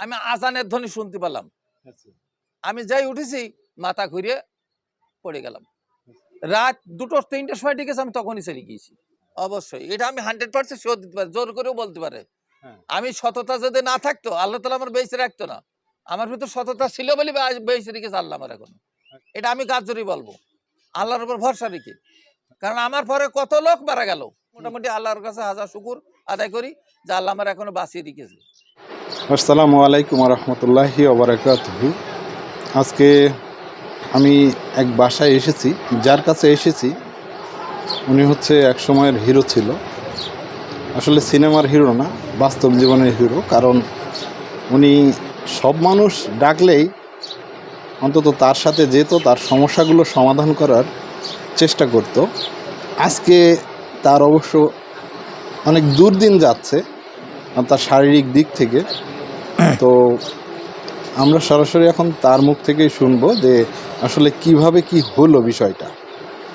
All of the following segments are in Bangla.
আমি আজানের ধ্বনি শুনতে পেলাম। আচ্ছা। আমি যাই উঠেছি মাথা ঘুরিয়ে পড়ে গেলাম। রাত দুটো তিনটে সময় ডেকেছে আমি তখনই ছেড়ে গিয়েছি। অবশ্যই এটা আমি হান্ড্রেড পার্সেন্ট শিওর দিতে পারি জোর করেও বলতে পারে। হ্যাঁ। আমি সততা যদি না থাকতো আল্লাহ তালা আমার বেঁচে রাখতো না। আমার ভিতর সততা ছিল বলে বেঁচে রেখেছে আল্লাহ আমার এখন। এটা আমি জোরই বলব? আল্লাহর উপর ভরসা রেখে। কারণ আমার পরে কত লোক মারা গেল? মোটামুটি আল্লাহর কাছে হাজার শুকুর আদায় করি যে আল্লাহ আমার এখনও বাঁচিয়ে রেখেছে। আসসালামু আলাইকুম রহমতুল্লাহি ওবরাকাতুহু। আজকে আমি এক বাসায় এসেছি, যার কাছে এসেছি, উনি হচ্ছে এক সময়ের হিরো ছিল। আসলে সিনেমার হিরো না, বাস্তব জীবনের হিরো, কারণ উনি সব মানুষ ডাকলেই অন্তত তার সাথে যেত, তার সমস্যাগুলো সমাধান করার চেষ্টা করত। আজকে তার অবশ্য অনেক দুর্দিন যাচ্ছে আর তার শারীরিক দিক থেকে। তো আমরা সরাসরি এখন তার মুখ থেকেই শুনব যে আসলে কীভাবে কি হলো বিষয়টা।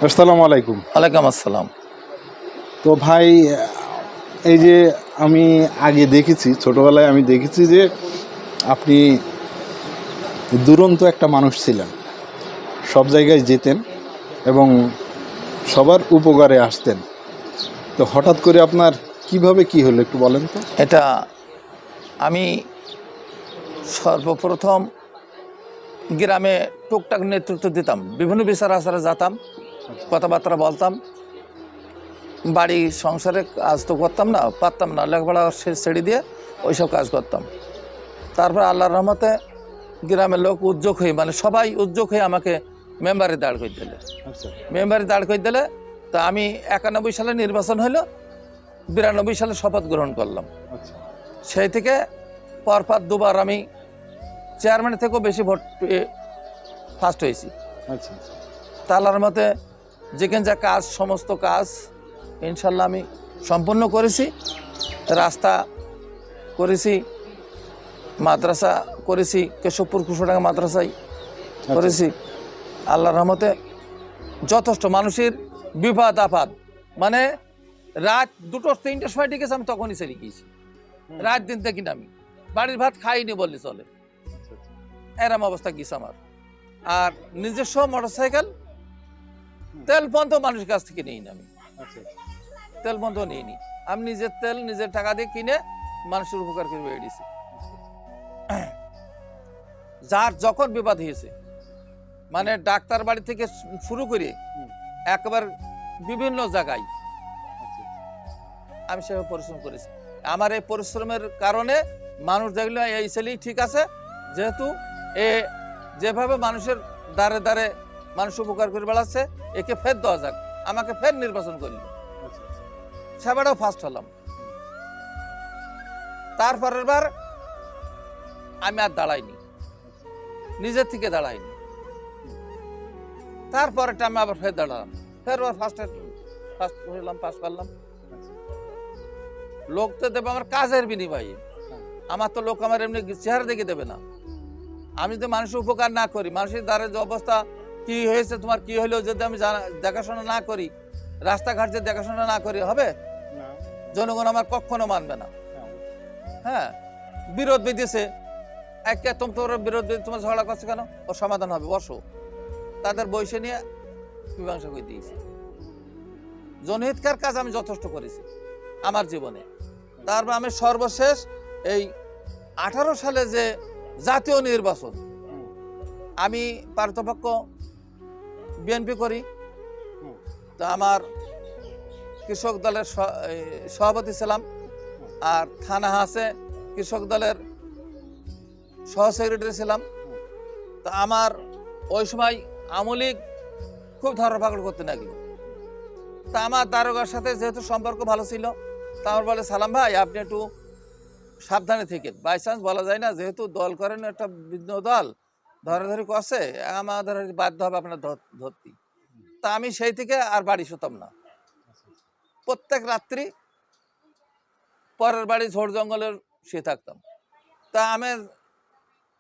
আসসালামু আলাইকুম। ওয়ালাইকুম আসসালাম। তো ভাই এই যে আমি আগে দেখেছি ছোটবেলায় আমি দেখেছি যে আপনি দুরন্ত একটা মানুষ ছিলেন। সব জায়গায় যেতেন এবং সবার উপকারে আসতেন। তো হঠাৎ করে আপনার কীভাবে কি হলো একটু বলেন তো? এটা আমি সর্বপ্রথম গ্রামে টুকটাক নেতৃত্ব দিতাম বিভিন্ন বিচার আচারে যেতাম কথাবার্তা বলতাম বাড়ি সংসারে কাজ তো করতাম না পারতাম না লেখাপড়া ছেড়ে দিয়ে ওইসব কাজ করতাম। তারপর আল্লাহর রহমতে গ্রামের লোক উদ্যোগ হয়ে মানে সবাই উদ্যোগ হয়ে আমাকে মেম্বারে দাঁড় করে দিলে। আচ্ছা। মেম্বারে দাঁড় করে দিলে তা আমি একানব্বই সালে নির্বাচন হলো বিরানব্বই সালে শপথ গ্রহণ করলাম। আচ্ছা। সেই থেকে পরপর দুবার আমি চেয়ারম্যান থেকেও বেশি ভোট ফার্স্ট হয়েছি। আচ্ছা তালার মতে যেখানে যা কাজ সমস্ত কাজ ইনশাল্লাহ আমি সম্পূর্ণ করেছি। রাস্তা করেছি মাদ্রাসা করেছি কেশবপুর কুশোডাঙ্গা মাদ্রাসায় করেছি। আল্লাহর রহমতে যথেষ্ট মানুষের বিপদ আপাদ মানে রাত দুটো তিনটের সময় ডেকেছে আমি তখনই ছেড়ে গিয়েছি। রাত দিন থেকে না আমি। বাড়ির ভাত খাইনি বললে চলে। এরম অবস্থা গিয়েছে আমার। আর নিজস্ব মোটরসাইকেল তেল পর্যন্ত মানুষের কাছ থেকে নিই না আমি। আচ্ছা তেল পর্যন্ত নিইনি। আমি নিজের তেল নিজের টাকা দিয়ে কিনে মানুষের উপকার করে বেরিয়েছি যার যখন বিবাদ হয়েছে মানে ডাক্তার বাড়ি থেকে শুরু করে একবার বিভিন্ন জায়গায় আচ্ছা আমি সেভাবে পরিশ্রম করেছি। আমার এই পরিশ্রমের কারণে মানুষ দেখল, এই ছেলেই ঠিক আছে, যেহেতু এ যেভাবে মানুষের দ্বারে দ্বারে মানুষ উপকার করে বেড়াচ্ছে, একে ফের দেওয়া যাক। আমাকে ফের নির্বাচন করল। সেবারও ফার্স্ট হলাম। তারপরের বার আমি আর দাঁড়াইনি। নিজের থেকে দাঁড়াইনি। তারপরেটা আমি আবার ফের দাঁড়ালাম। ফের ফার্স্ট ফার্স্ট হলাম পাস করলাম। লোক তো দেবে আমার কাজের বিনিময়ে। আমার তো লোক আমার এমনি চেহারা দেখে দেবে না। আমি যদি মানুষের উপকার না করি মানুষের দ্বারা যে অবস্থা কি হয়েছে তোমার কি হলো যদি আমি দেখাশোনা না করি রাস্তাঘাট যে দেখাশোনা না করি হবে? জনগণ আমার কখনো মানবে না। হ্যাঁ, বিরোধ বেঁধেছে। একে তুমি তোর বিরোধ বেঁধে তোমার ঝগড়া করছে কেন? ও সমাধান হবে বসো। তাদের বয়সে নিয়ে মীমাংসা করে দিয়েছি। জনহিতকার কাজ আমি যথেষ্ট করেছি। আমার জীবনে। তারপর আমি সর্বশেষ এই আঠারো সালে যে জাতীয় নির্বাচন, আমি পার্থপক্ষ বিএনপি করি। তো আমার কৃষক দলের সভাপতি ছিলাম। আর থানা হাসে কৃষক দলের সহ সেক্রেটারি ছিলাম। তো আমার ওই সময় আমলিক খুব ধরপাকড় করতে লাগল। তা আমার দারোগার সাথে যেহেতু সম্পর্ক ভালো ছিল, তা আমার বলে, সালাম ভাই, আপনি একটু সাবধানে থেকে বাই চান্স বলা যায় না, যেহেতু দল করেন, একটা ভিন্ন দল, ধরাধরি করছে, আমাদের বাধ্য হবে আপনার ধর- ধরতে। তা আমি সেই থেকে আর বাড়ি শুতাম না। প্রত্যেক রাত্রি পরের বাড়ি ঝোড় জঙ্গলের শুয়ে থাকতাম। তা আমি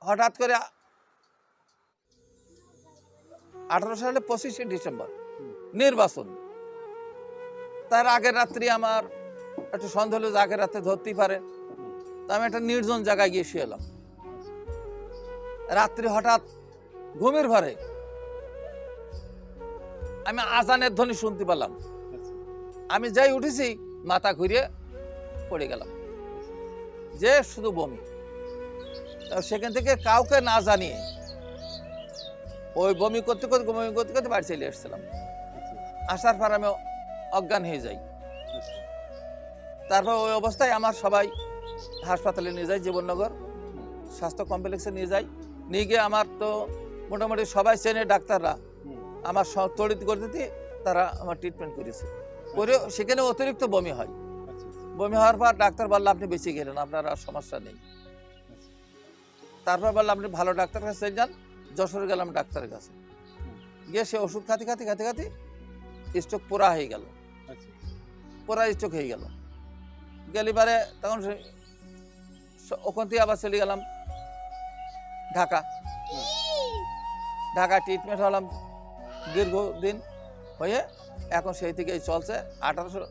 হঠাৎ করে আঠারো সালে পঁচিশে ডিসেম্বর, নির্বাচন। তার আগের রাত্রি আমার একটু সন্দেহ হলো যে আগের রাত্রে ধরতেই পারে। তা আমি একটা নির্জন জায়গায় গিয়ে শুয়ে এলাম। রাত্রি হঠাৎ ঘুমের ঘরে আমি আজানের ধ্বনি শুনতে পেলাম। আমি যাই উঠেছি, মাথা ঘুরিয়ে পড়ে গেলাম। যে শুধু বমি। সেখান থেকে কাউকে না জানিয়ে ওই বমি করতে করতে, বমি করতে করতে বাড়ি চলে এসেছিলাম। আসার পর আমি অজ্ঞান হয়ে যাই। তারপর ওই অবস্থায় আমার সবাই হাসপাতালে নিয়ে যায়, জীবননগর স্বাস্থ্য কমপ্লেক্সে নিয়ে যাই নিয়ে গিয়ে আমার তো মোটামুটি সবাই চেনে ডাক্তাররা। আমার তড়িৎ করতে তারা আমার ট্রিটমেন্ট করেছে। করে সেখানে অতিরিক্ত বমি হয়। বমি হওয়ার পর ডাক্তার বলল, আপনি বেঁচে গেলেন, আপনার আর সমস্যা নেই। তারপর বলল, আপনি ভালো ডাক্তার কাছে যান, যশোরে গেলাম ডাক্তারের কাছে। গিয়ে সে ওষুধ খাতে খাতে খাতে খাতে স্ট্রোক পোড়া হয়ে গেল। আচ্ছা। স্ট্রোক হয়ে গেল। গেলিবারে তখন ওখান থেকে আবার চলে গেলাম ঢাকা। ঢাকা ট্রিটমেন্ট হলাম দীর্ঘদিন হয়ে এখন সেই থেকেই চলছে। আঠারোশো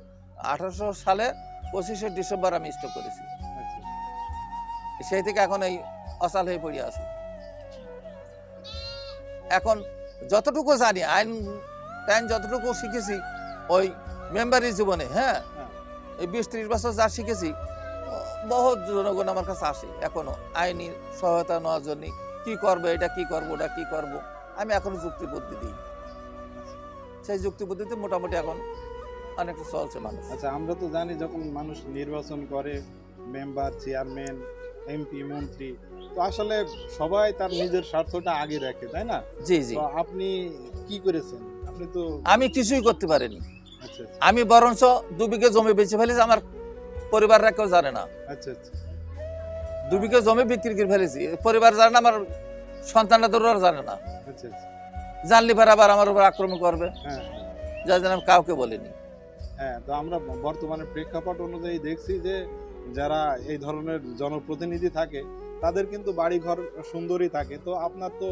আঠারোশো সালে পঁচিশে ডিসেম্বর আমি স্টক করেছি। আচ্ছা। সেই থেকে এখন এই অসাল হয়ে পড়ে আছি। এখন যতটুকু জানি আইন টাইন যতটুকু শিখেছি ওই মেম্বারি জীবনে হ্যাঁ। এই বিশ ত্রিশ বছর যা শিখেছি বহুত জনগণ আমার কাছে আসে এখনও। আইনি সহায়তা নেওয়ার জন্য কি করব এটা কি করব ওটা কি করব? আমি এখনও যুক্তি বুদ্ধি দিই। সেই যুক্তি বুদ্ধিতে মোটামুটি এখন অনেকটা চলছে মানুষ। আচ্ছা আমরা তো জানি যখন মানুষ নির্বাচন করে মেম্বার চেয়ারম্যান এমপি মন্ত্রী তো আসলে সবাই তার নিজের স্বার্থটা আগে রাখে তাই না? জি জি। আপনি কি করেছেন? আপনি তো আমি কিছুই করতে পারিনি। আমি বরঞ্চ দু বিঘে জমি বেঁচে ফেলেছি আমার পরিবাররা কেউ জানে না। আচ্ছা আচ্ছা। দু বিঘে জমি বিক্রি করে ফেলেছি পরিবার জানে না আমার সন্তানরা তোর জানে না। আচ্ছা আচ্ছা। জানলে পর আবার আমার উপর আক্রমণ করবে। হ্যাঁ হ্যাঁ। যার জন্য আমি কাউকে বলিনি। হ্যাঁ তো আমরা বর্তমানে প্রেক্ষাপট অনুযায়ী দেখছি যে যারা এই ধরনের জনপ্রতিনিধি থাকে তাদের কিন্তু বাড়ি ঘর সুন্দরই থাকে। তো আপনার তো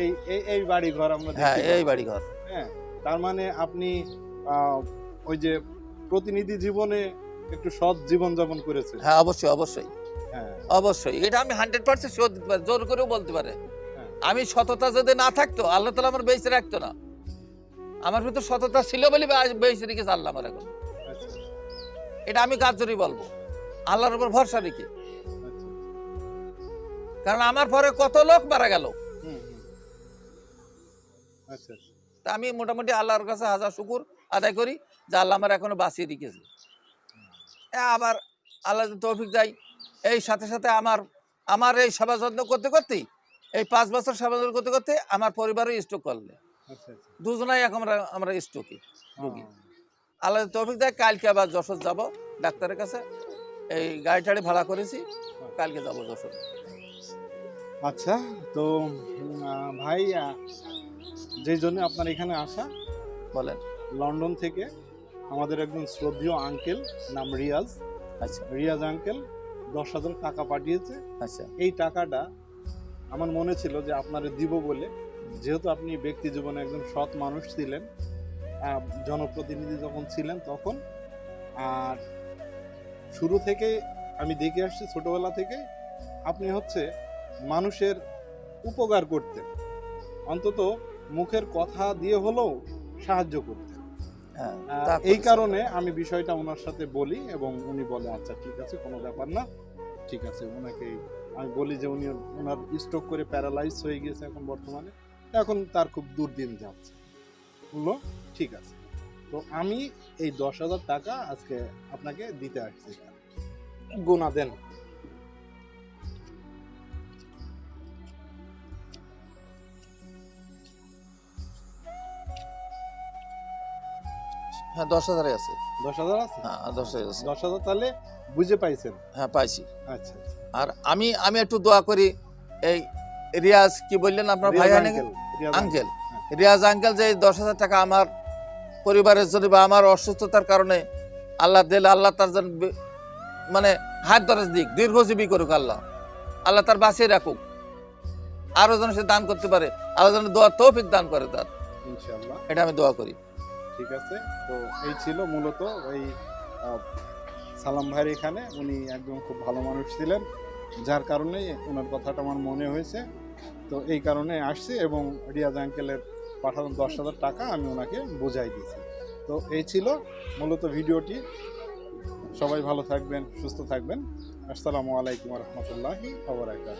এই এই এই বাড়ি ঘর আমরা হ্যাঁ এই পাচ্ছি। বাড়ি ঘর হ্যাঁ তার মানে আপনি ওই যে প্রতিনিধি জীবনে একটু সৎ জীবন যাপন করেছেন হ্যাঁ অবশ্যই অবশ্যই। হ্যাঁ। অবশ্যই। এটা আমি হান্ড্রেড পার্সেন্ট জোর করেও বলতে পারে। হ্যাঁ। আমি সততা যদি না থাকতো আল্লাহ তালা আমার বেঁচে রাখতো না। আমার ভিতর সততা ছিল বলে বেঁচে রেখেছে আল্লাহ আমার এখন। আচ্ছা। এটা আমি কার্যরই বলব? আল্লাহর উপর ভরসা রেখে। আচ্ছা। কারণ আমার পরে কত লোক মারা গেল। আচ্ছা আচ্ছা। তা আমি মোটামুটি আল্লাহর কাছে হাজার শুকুর। আদায় করি যে আল্লাহ আমার এখনও বাঁচিয়ে রেখেছে। এ আবার আল্লাহ তৌফিক দেয় এই সাথে সাথে আমার আমার এই সেবা যত্ন করতে করতেই এই পাঁচ বছর সেবা যত্ন করতে করতে আমার পরিবারও স্ট্রোক করলে। আচ্ছা আচ্ছা। দুজনাই এখন আমরা আমরা স্ট্রোকে রোগী। আল্লাহ তৌফিক দেয় কালকে আবার যশোর যাব ডাক্তারের কাছে। এই গাড়ি টাড়ি ভাড়া করেছি কালকে যাব যশোর। আচ্ছা তো ভাই যেই জন্য আপনার এখানে আসা বলেন। লন্ডন থেকে আমাদের একজন শ্রদ্ধেয় আঙ্কেল নাম রিয়াজ। আচ্ছা। রিয়াজ আঙ্কেল দশ হাজার টাকা পাঠিয়েছে। আচ্ছা। এই টাকাটা আমার মনে ছিল যে আপনারে দিব বলে। যেহেতু আপনি ব্যক্তি জীবনে একজন সৎ মানুষ ছিলেন জনপ্রতিনিধি যখন ছিলেন তখন আর শুরু থেকে আমি দেখে আসছি ছোটবেলা থেকে আপনি হচ্ছে মানুষের উপকার করতেন। অন্তত মুখের কথা দিয়ে হলেও সাহায্য করতেন। এই কারণে আমি বিষয়টা ওনার সাথে বলি এবং উনি বলে আচ্ছা ঠিক আছে কোনো ব্যাপার না। ঠিক আছে ওনাকে আমি বলি যে উনি ওনার স্ট্রোক করে প্যারালাইজ হয়ে গিয়েছে এখন বর্তমানে। এখন তার খুব দুর্দিন যাচ্ছে। বলল ঠিক আছে। তো আমি এই দশ হাজার টাকা আজকে আপনাকে দিতে আসছি। গোনা দেন। হ্যাঁ দশ হাজারে আছে। দশ হাজার আছে? হ্যাঁ দশ হাজার আছে। দশ হাজার তাহলে বুঝে পাইছেন? হ্যাঁ পাইছি। আচ্ছা আচ্ছা। আর আমি আমি একটু দোয়া করি এই রিয়াজ কি বললেন আপনার ভাই আঙ্কেল, রিয়াজ আঙ্কেল। হ্যাঁ। যে দশ হাজার টাকা আমার পরিবারের জন্য বা আমার অসুস্থতার কারণে আল্লাহ দিলে আল্লাহ তার বে- মানে হাত দরাজ দিক দীর্ঘজীবী করুক আল্লাহ। আল্লাহ তার বাঁচিয়ে রাখুক। আরও যেন সে দান করতে পারে আল্লাহ যেন দোয়া তৌফিক দান করে তার। এটা আমি দোয়া করি। ঠিক আছে? তো এই ছিল মূলত এই সালাম ভাইয়ের এখানে। উনি একদম খুব ভালো মানুষ ছিলেন, যার কারণে ওনার কথাটা আমার মনে হয়েছে। তো এই কারণে আসছি এবং রিয়াজ আঙ্কেলের পাঠানো দশ হাজার টাকা আমি ওনাকে বোঝাই দিয়েছি। তো এই ছিল মূলত ভিডিওটি। সবাই ভালো থাকবেন, সুস্থ থাকবেন। আসসালামু আলাইকুম রহমতুল্লাহি আবরাকাত